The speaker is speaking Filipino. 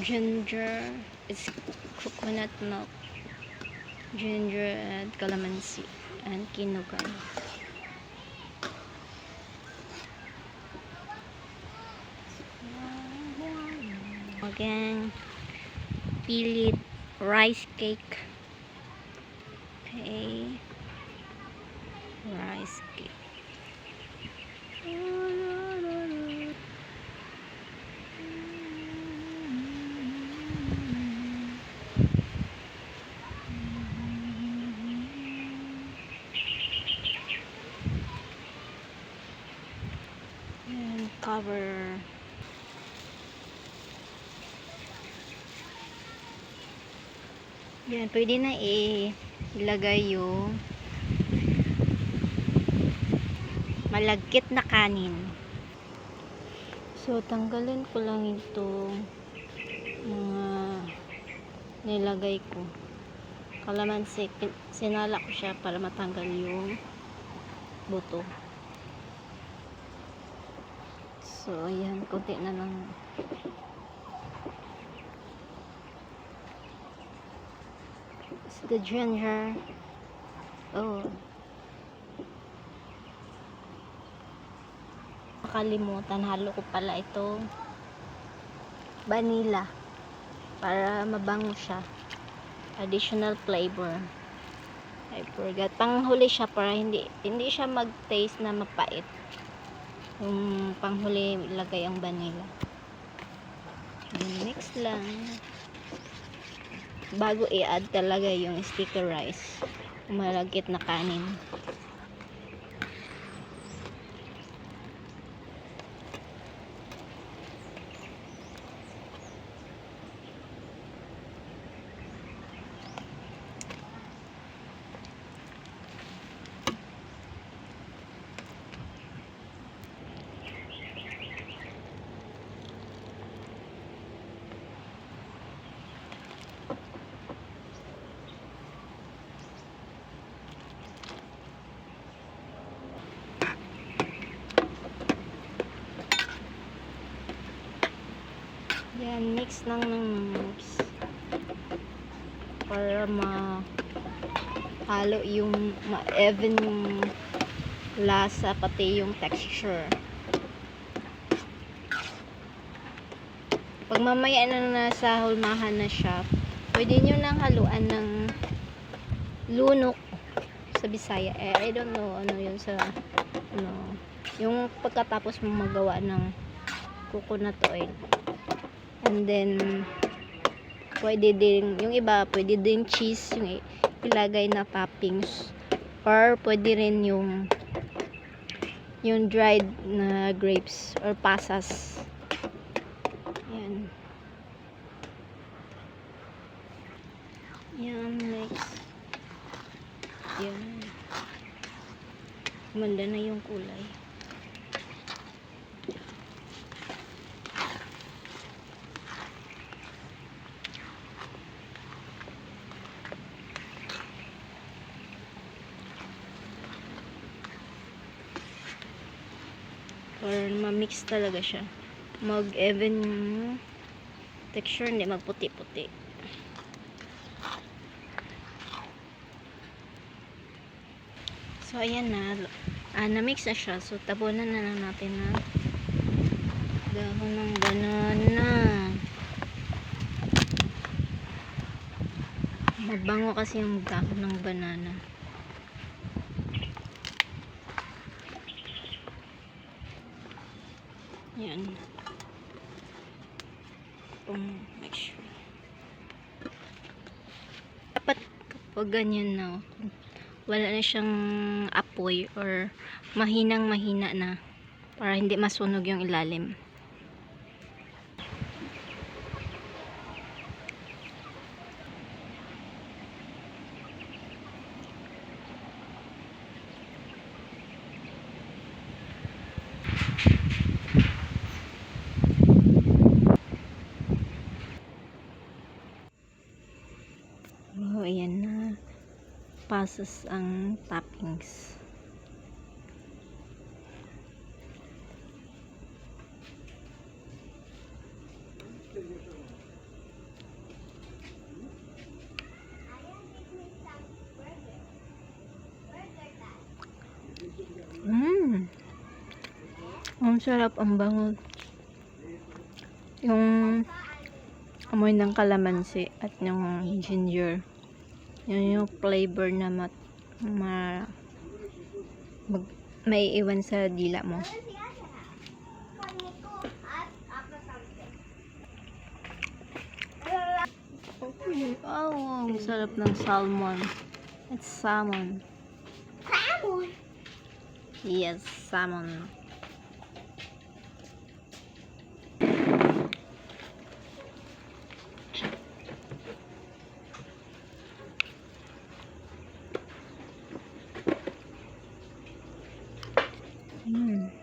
ginger, it's coconut milk, ginger and calamansi, and kinugan. Again, pilit rice cake. Okay. Rice cake. Cover Yan, pwede na i- ilagay yung malagkit na kanin. So, tanggalin ko lang ito mga nilagay ko. Kalamansi, pin- sinala ko siya para matanggal yung buto. So, ayan, konti na lang. It's the ginger. Oh. Nakalimutan, halo ko pala ito vanilla para mabango siya. Additional flavor. I forgot. Panghuli siya para hindi hindi siya mag-taste na mapait. Yung panghuli ilagay ang vanilla. Then, mix lang bago i-add talaga yung sticky rice malagkit na kanin yan mix lang ng mix. Para ma halo yung ma-even yung lasa pati yung texture. Pag mamaya na nasa hulmahan na siya pwede nyo nang haluan ng lunok sa Bisaya. Eh I don't know ano yun sa ano yung pagkatapos mo magawa ng coconut oil and then pwede din yung iba pwede din cheese yung ilagay na toppings. Or pwede rin yung yung dried na grapes or pasas. Yan. Yan next. Yan gumanda na yung kulay or ma-mix talaga siya. Mag-even texture hindi magputi-puti. So ayan na. Ah, na-mix na siya. So tabunan na lang natin na dahon ng banana. Mabango kasi yung dahon ng banana Yan. Um, make sure. Dapat kapag ganyan na, wala na siyang apoy or mahinang mahina na para hindi masunog yung ilalim. pasos ang toppings Mmm. Ang sarap, ang bango. Yung amoy ng kalamansi at yung ginger. Yun yung flavor na mat, ma, mag, may iwan sa dila mo. Oh, ang sarap ng salmon. It's salmon. Salmon. Yes, salmon. 嗯。